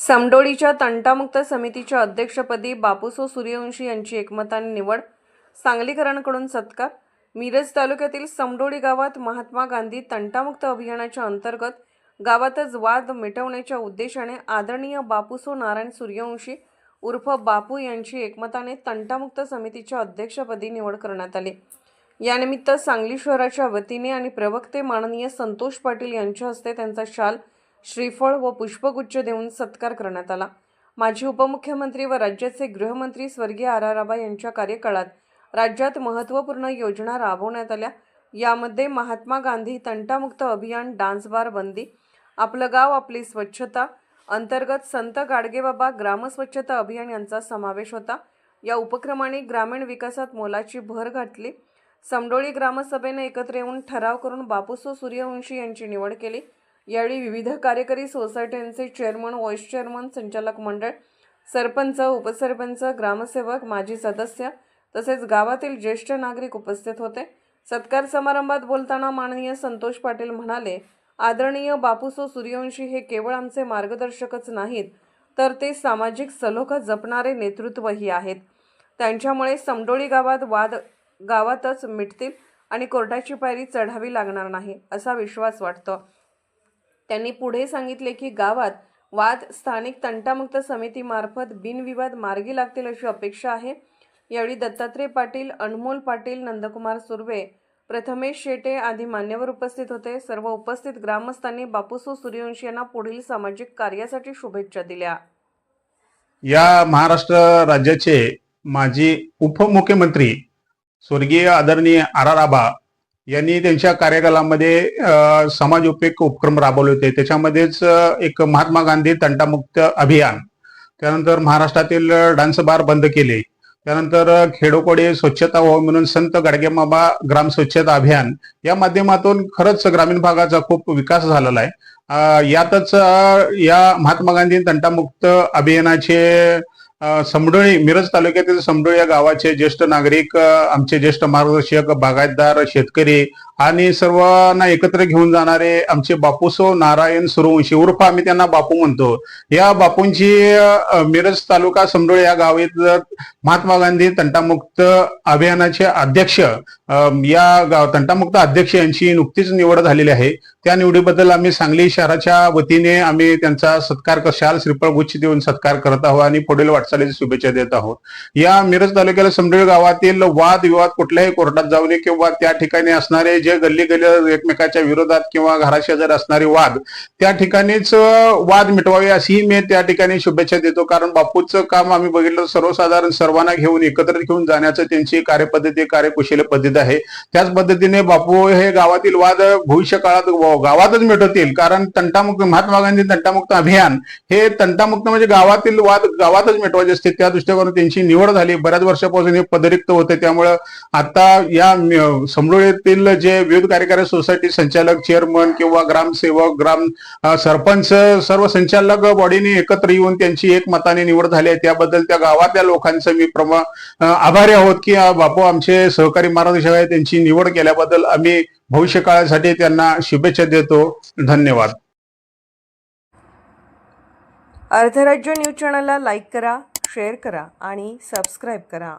समडोळीच्या तंटामुक्त समितीच्या अध्यक्षपदी बापूसो सूर्यवंशी यांची एकमताने निवड सांगलीकरांकडून सत्कार. मिरज तालुक्यातील समडोळी गावात महात्मा गांधी तंटामुक्त अभियानाच्या अंतर्गत गावातच वाद मिटवण्याच्या उद्देशाने आदरणीय बापूसो नारायण सूर्यवंशी उर्फ बापू यांची एकमताने तंटामुक्त समितीच्या अध्यक्षपदी निवड करण्यात आली. यानिमित्त सांगली शहराच्या वतीने आणि प्रवक्ते माननीय संतोष पाटील यांच्या हस्ते त्यांचा शाल श्रीफळ व पुष्पगुच्छ देऊन सत्कार करण्यात आला. माजी उपमुख्यमंत्री व राज्याचे गृहमंत्री स्वर्गीय आर आर यांच्या कार्यकाळात राज्यात महत्त्वपूर्ण योजना राबवण्यात आल्या. यामध्ये महात्मा गांधी तंटामुक्त अभियान डान्स बार बंदी आपलं गाव आपली स्वच्छता अंतर्गत संत गाडगेबाबा ग्रामस्वच्छता अभियान यांचा समावेश होता. या उपक्रमाने ग्रामीण विकासात मोलाची भर घातली. समडोळी ग्रामसभेने एकत्र येऊन ठराव करून बापूसो सूर्यवंशी यांची निवड केली. यावेळी विविध कार्यकारी सोसायट्यांचे चेअरमन व्हाईस चेअरमन संचालक मंडळ सरपंच उपसरपंच ग्रामसेवक माजी सदस्य तसेच गावातील ज्येष्ठ नागरिक उपस्थित होते. सत्कार समारंभात बोलताना माननीय संतोष पाटील म्हणाले आदरणीय बापूसो सूर्यवंशी हे केवळ आमचे मार्गदर्शकच नाहीत तर ते सामाजिक सलोखा जपणारे नेतृत्वही आहेत. त्यांच्यामुळे समडोळी गावात वाद गावातच मिटतील आणि कोर्टाची पायरी चढावी लागणार नाही असा विश्वास वाटतो. त्यांनी पुढे सांगितले की गावात वाद स्थानिक तंटामुक्त समितीमार्फत बिनविवाद मार्गी लागतील अशी अपेक्षा आहे. यावेळी दत्तात्रय पाटील अनमोल पाटील नंदकुमार सुर्वे प्रथमेश शेटे आदी मान्यवर उपस्थित होते. सर्व उपस्थित ग्रामस्थांनी बापूसो सूर्यवंशी यांना पुढील सामाजिक कार्यासाठी शुभेच्छा दिल्या. या महाराष्ट्र राज्याचे माजी उपमुख्यमंत्री स्वर्गीय आदरणीय आर आर आबा यांनी त्यांच्या कार्यकालामध्ये समाज उपयोग उपक्रम राबवले होते. त्याच्यामध्येच एक महात्मा गांधी तंटामुक्त अभियान त्यानंतर महाराष्ट्रातील डान्स बार बंद केले. त्यानंतर खेडोकोडे स्वच्छता व्हावं म्हणून संत गाडगेबाबा ग्राम स्वच्छता अभियान या माध्यमातून खरंच ग्रामीण भागाचा खूप विकास झालेला आहे. यातच या महात्मा गांधी तंटामुक्त अभियानाचे समडोळी मिरज तालुक्यातील समडोळी या गावाचे ज्येष्ठ नागरिक आमचे ज्येष्ठ मार्गदर्शक बागायतदार शेतकरी आणि सर्वांना एकत्र घेऊन जाणारे आमचे बापूसो नारायण सुरवंशी उर्फ आम्ही त्यांना बापू म्हणतो. या बापूंची मिरज तालुका समडोळ या गावीत महात्मा गांधी तंटामुक्त अभियानाचे अध्यक्ष या गाव तंटामुक्त अध्यक्ष यांची नुकतीच निवड झालेली आहे. त्या निवडीबद्दल आम्ही सांगली शहराच्या वतीने आम्ही त्यांचा सत्कार कशाल श्रीफळ गुच्छ देऊन सत्कार करत आहोत आणि पुढील वाटचालीची शुभेच्छा देत आहोत. या मिरज तालुक्याला समडोळ गावातील वाद विवाद कुठल्याही कोर्टात जाऊ नये किंवा त्या ठिकाणी असणारे जे गल्ली गल्ली एकमेकाच्या विरोधात किंवा घराशेजारी असणारे वाद त्या ठिकाणीच वाद मिटवावे अशीही मी त्या ठिकाणी शुभेच्छा देतो. कारण बापूचं काम आम्ही बघितलं सर्वसाधारण सर्वांना घेऊन एकत्र घेऊन जाण्याचं त्यांची कार्यपद्धती कार्यकुशल पद्धत आहे. त्याच पद्धतीने बापू हे गावातील वाद भविष्य काळात गावातच मिटवतील. कारण तंटामुक्त महात्मा गांधी तंटामुक्त अभियान हे तंटामुक्त म्हणजे गावातील वाद गावातच मिटवायचे असते. त्या दृष्टिकोनातून त्यांची निवड झाली. बऱ्याच वर्षापासून हे पदरिक्त होते. त्यामुळं आता या म- जे विविध कार्यकारी सोसायटी संचालक चेअरमन किंवा ग्रामसेवक ग्राम सरपंच सर्व संचालक बॉडीने एकत्र येऊन त्यांची एक मताने निवड झाली आहे. त्याबद्दल त्या गावातल्या लोकांचं मी प्रमा आभारी आहोत की बापू आमचे सहकारी मार्गदर्शक आहे त्यांची निवड केल्याबद्दल आम्ही भविष्य काळासाठी त्यांना शुभेच्छा देतो. धन्यवाद. अर्धराज्य न्यूज चॅनलला लाईक करा शेअर करा आणि सबस्क्राईब करा.